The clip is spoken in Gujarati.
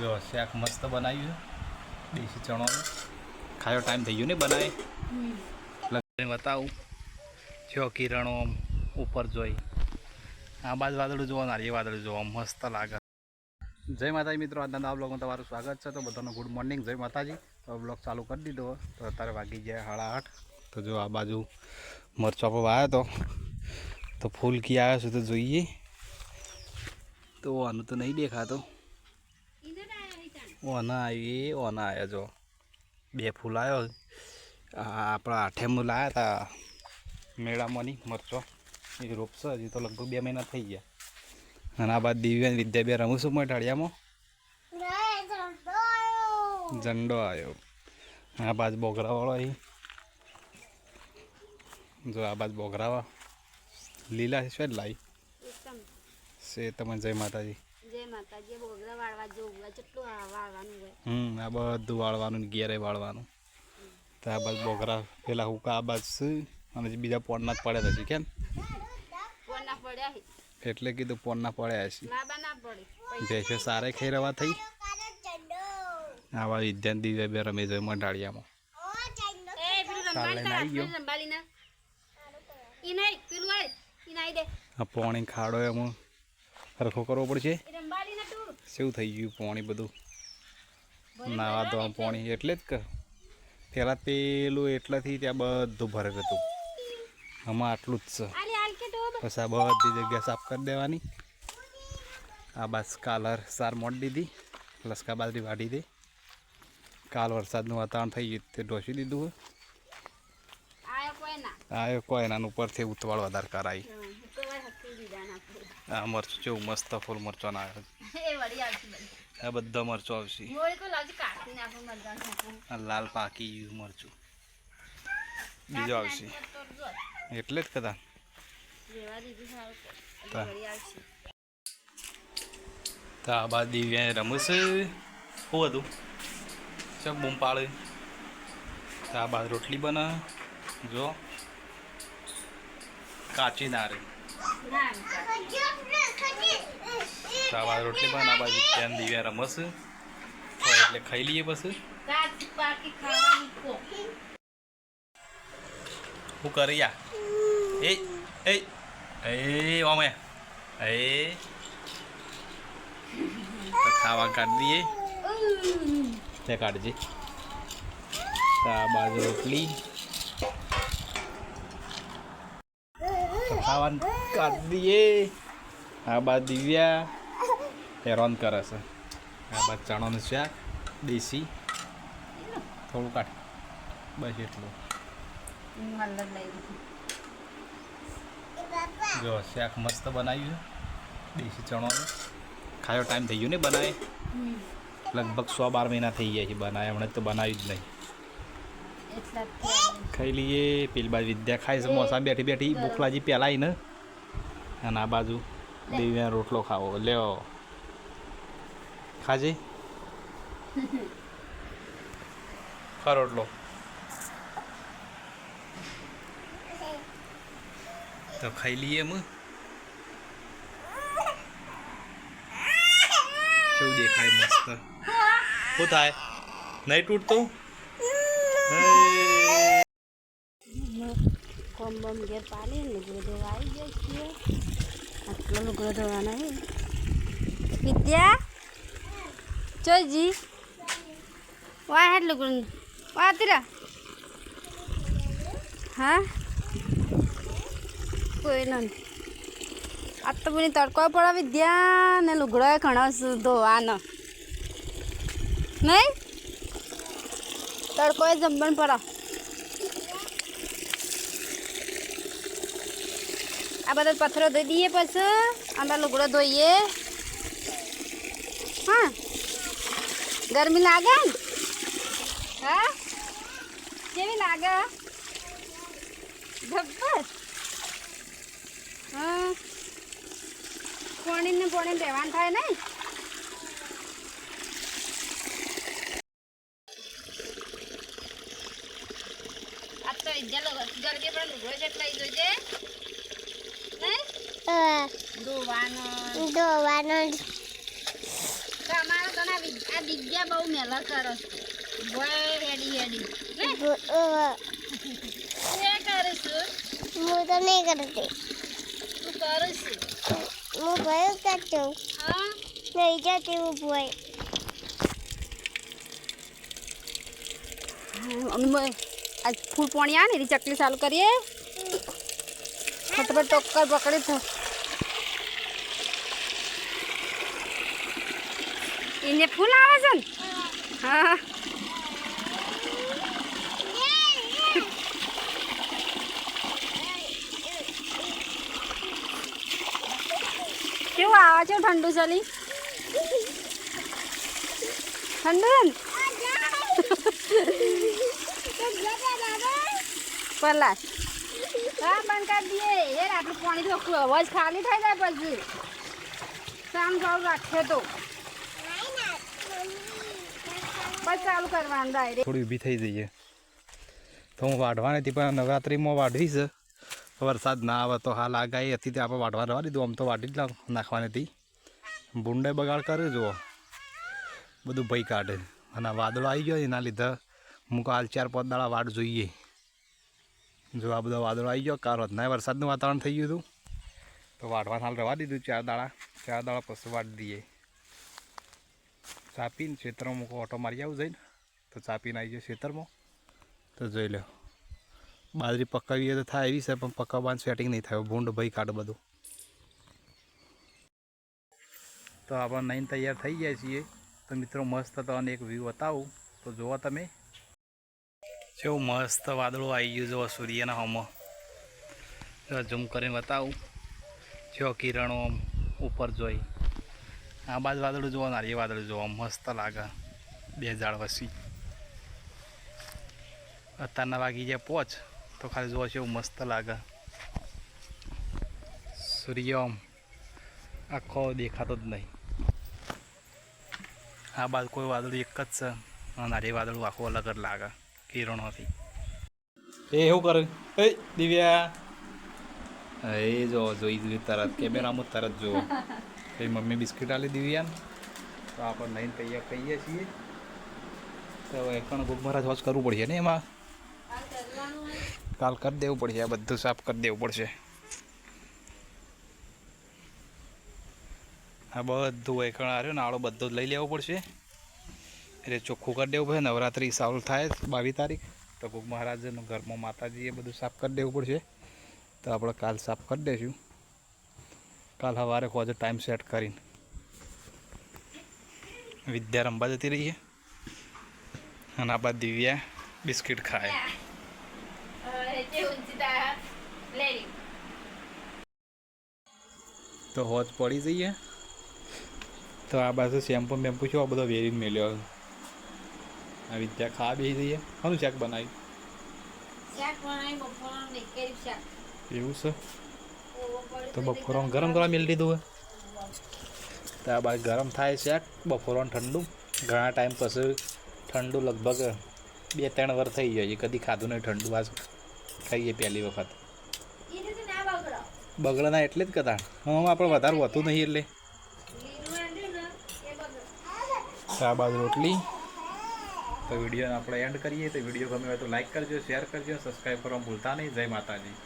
જો શાક મસ્ત બનાવ્યું દેશી ચણાનું. ખાયો ટાઈમ થઈ ગયો ને બનાવે લગ્ન બતાવું. જો કિરણો ઉપર જોઈ. આ બાજુ વાદળું જોવા નારી વાદળું જોવા મસ્ત લાગે. જય માતાજી મિત્રો, આજના નવા બ્લોગમાં તમારું સ્વાગત છે. તો બધાનો ગુડ મોર્નિંગ જય માતાજી. તો બ્લોગ ચાલુ કરી દીધો. તો અત્યારે વાગી જાય સાડા આઠ. તો જો આ બાજુ મરચો પર આવ્યો તો. તો ફૂલ કી આવ્યો છે તો જોઈએ. તો આનું તો નહીં દેખાતો. ઓના આવી ઓના આવ્યા જો બે ફૂલ આવ્યો આપણા આઠેમ લાવ્યા હતા મેળામાંની મરચો. એ રોપશો હજી તો લગભગ બે મહિના થઈ ગયા. અને આ બાદ દિવ્યા વિદ્યા બે રમું છું મટાડિયામાં ઝંડો આવ્યો આ બાજ બોગરાવાળો અહીં. જો આ બાજુ બોગરાવા. લીલા છે શું લાવી શે સે તમે જય માતાજી. જય માતાજી બોગરા વાળવા જોવું જેટલું આ વાળવાનું હોય હમ આ બધું વાળવાનું ગેરે ઘેરે વાળવાનું. તો આ બાજુ બોગરા પેલા હુકા આ બાજુ અને બીજા પોણના જ પડ્યા છે કેમ? એટલે કીધું પોણના પડ્યા છે. ભેંસો સારે ખાઈ રવા થઈ? આવા વિદ્યાન દિવ્ય બે રમે છે આ પોણી ખાડો એમાં. સરખો કરવો પડશે? શું થઈ ગયું પોણી બધું. નાવા ધોવા પોણી એટલે જ કે. પહેલાં પેલું એટલાથી ત્યાં બધું ભરેલ હતું. આમાં આટલું જ છે. પછી આ બધી જગ્યા સાફ કરી દેવાની. આ બસ કાલર સાર મોટ દીધી. લસકા બાજરી વાઢી દે. કાલ વરસાદનું વાતાવરણ થઈ ગયું તે ઢોસી દીધું હોય આયો કોઈ ના. આ કોઈ એના ઉપરથી ઉતવાળ વધારે કરાવી હમ, હુકવાય હકી દીધા ના પડે આ મરચું જેવું મસ્ત ફૂલ મરચો ના આ બધા મરચો આવશે. લાલ પાકી ગયું મરચું. બીજો આવશે. એટલે જ કદા તો. આ બાદ દિવ્યા રમશે. શું હતું? ચક બૂમ પાડે. તો આ બાદ રોટલી બને. જો. કાચી ના આ રોટલી પણ આ બાજુ ત્યાં દિવ્યા રમશે તો એટલે ખાઈ લઈએ કો હું કરી એ એ એ, ઓમે. એ. ખાવા કાઢી દઈએ. તે કાઢજે. આ રોટલી. ખાવાનું કાઢી દઈએ. આ બાજુ દિવ્યા. હેરાન કરે છે. આ બાદ ચણાનું શાક દેશી. થોડું કાઢ. બસ એટલું. જો શાક મસ્ત બનાવ્યું છે. દેશી ચણાનું. ખાયો ટાઈમ થઈ ગયો ને બનાવે? લગભગ સો બાર મહિના થઈ ગયા છે બનાવે. હમણાં તો બનાવ્યું જ નહીં. ખાઈ લઈએ. પેલી બાજુ વિદ્યા ખાય છે. મોસા બેઠી બેઠી ભૂખ લાગી પહેલાં ને. અને આ બાજુ દેવીને રોટલો ખાવો. લ્યો. ખાજે? ખા રોટલો. તો ખાઈ લઈએ એમ કેવું દેખાય મસ્ત. શું થાય? નહીં તૂટતું. કોમ બમ ઘેર પાલી લુગડો ધોવા આવી જાય છીએ આટલો લુગડો ધોવાનો વિદ્યા? જોઈજી વાહ હેડ લુગડો વાહ તીરા હા કોઈ નથી આ તો બની તડકો પડે વિદ્યા ને લુગડો એ ઘણો સુ- ધોવાનો નહીં તડકો એ જમવાનું પડે આ બધા પથ્થરો ધોઈ દઈએ પછી અમે લુગડો ધોઈએ હા ગરમી લાગે? હા? કેવી લાગે? જબ્બર હા? પોણીને પોણી રહેવાનું થાય ને? આ તો વિદ્યા ગરબી પણ જોજે. ધોવાનો ધોવાનો તમારો તો ના આ દિગ્યા બહુ મહેનત કરે છે. બોય હેડી હેડી લે શું કરે છે? હું તો નહીં કરતી. તું કરે હું ભયો કરતો. હા? નહીં જતી હું ભોય. આજ ફૂલ પાણી આ ને ચકલી ચાલુ કરીએ. ફટાફટ ટોક્કર પકડી એને ફૂલ આવે છે ને? હા. કેવું આવે છે ઠંડુ ચલી ઠંડુ પલાશ હા, બંધ કરી દઈએ. યાર આટલું પાણી તો અવાજ ખાલી થઈ જાય પછી. શામ ચાલુ રાખે તો. પછી ચાલુ કરવાનું ડાયરેક્ટ થોડી ઊભી થઈ જઈએ. તો હું વાઢવાની હતી, પણ નવરાત્રિમાં વાઢવી છે. વરસાદ ના આવે તો હાલ આગાહી હતી તે આપણે વાઢવા રહેવા દીધું. આમ તો વાઢી જ નાખ- નાખવાની હતી. ભૂંડે બગાડ કર્યો જુઓ. બધું ભઈ કાઢે. અને વાદળો આવી ગયો એના લીધે હું કાલ ચાર પાંચ દાડા વાટ જોઈએ. જો આ બધા વાદળો આવી ગયો, કાલ ના વરસાદનું વાતાવરણ થઈ ગયું હતું. તો વાઢવા હાલ રહેવા દીધું ચાર દાડા. ચાર દાડા પછી વાટ દઈએ. ચા પીને ખેતરમાં મૂકો, ઓટો મારી આવું જઈને. તો ચાપીને આવી જાય ખેતરમાં. તો જોઈ લો બાજરી પકાવીએ તો થાય એવી છે, પણ પકાવવાનું સેટિંગ નહીં થાય. ભૂંડ, ભાઈ કાઢ બધું. તો આપણે નહીં તૈયાર થઈ ગયા છીએ. તો મિત્રો મસ્ત તમને એક વ્યૂ બતાવું. તો જુઓ તમે. કેવું મસ્ત વાદળું આવી ગયું જુઓ સૂર્યના હોમો. ઝૂમ કરીને બતાવું. જો કિરણો ઉપર જોઈ. આ બાજુ વાદળું જોવા નારી વાદળું જોવા મસ્ત લાગે. બે ઝાડ વસી. અત્યારના વાગી જાય પોચ તો ખાલી જોવા છે એવું મસ્ત લાગે. સૂર્ય આખો દેખાતો જ નહીં. આ બાજુ કોઈ વાદળું એક જ છે. નારી વાદળું આખું અલગ જ લાગે કિરણોથી. એ એવું કરે? એ દિવ્યા. એ જો જોઈ જોઈ તરત કેમેરામાં તરત જુઓ. એ મમ્મી બિસ્કિટ આલી દિવ્યાને તો આપણે લઈને તૈયાર થઈએ છીએ. તો હવે પણ ગુગ મહારાજ વોચ કરવું પડશે ને એમાં? કાલ કરી દેવું પડશે, આ બધું સાફ કરી દેવું પડશે. આ બધું એકણ આવ્યો ને આળો બધો જ લઈ લેવો પડશે. એટલે ચોખ્ખું કરી દેવું પડશે, નવરાત્રિ સારું થાય બાવીસ તારીખ. તો ગુગ મહારાજનું ઘરમાં માતાજીએ બધું સાફ કરી દેવું પડશે. તો આપણે કાલ સાફ કરી દઈશું કાલ સવારે હોજે ટાઈમ સેટ કરીને વિદ્યા રમવા જતી રહીએ. અને આ બાદ દિવ્યા બિસ્કિટ ખાય. તો હોજ પડી જઈએ. તો આ બાજુ શેમ્પુ બેમ્પુ છે આ બધો વેરીને મેલ્યો આ વિદ્યા ખા બેસી જઈએ. શાક બનાવ્યું? બનાવી એવું છે? તો બપોરો ગરમ કરવા મેળ દીધું હોય. તો બાદ ગરમ થાય છે. બપોરો ઠંડુ. ઘણા ટાઈમ પછી ઠંડુ લગભગ બે ત્રણ વાર થઈ જાય. કદી ખાધું નહીં, ઠંડુ આ ખાઈએ પહેલી વખત. એ રીતે ના બગડો બગડે ના એટલે જ કદા હું આપણે વધારે હોતું નહીં એટલે. આ બાજુ રોટલી. તો વિડીયોને આપણે એન્ડ કરીએ. તો વીડિયો ગમે હોય તો લાઈક કરજો શેર કરજો સબસ્ક્રાઈબ કરવા ભૂલતા નહીં. જય માતાજી.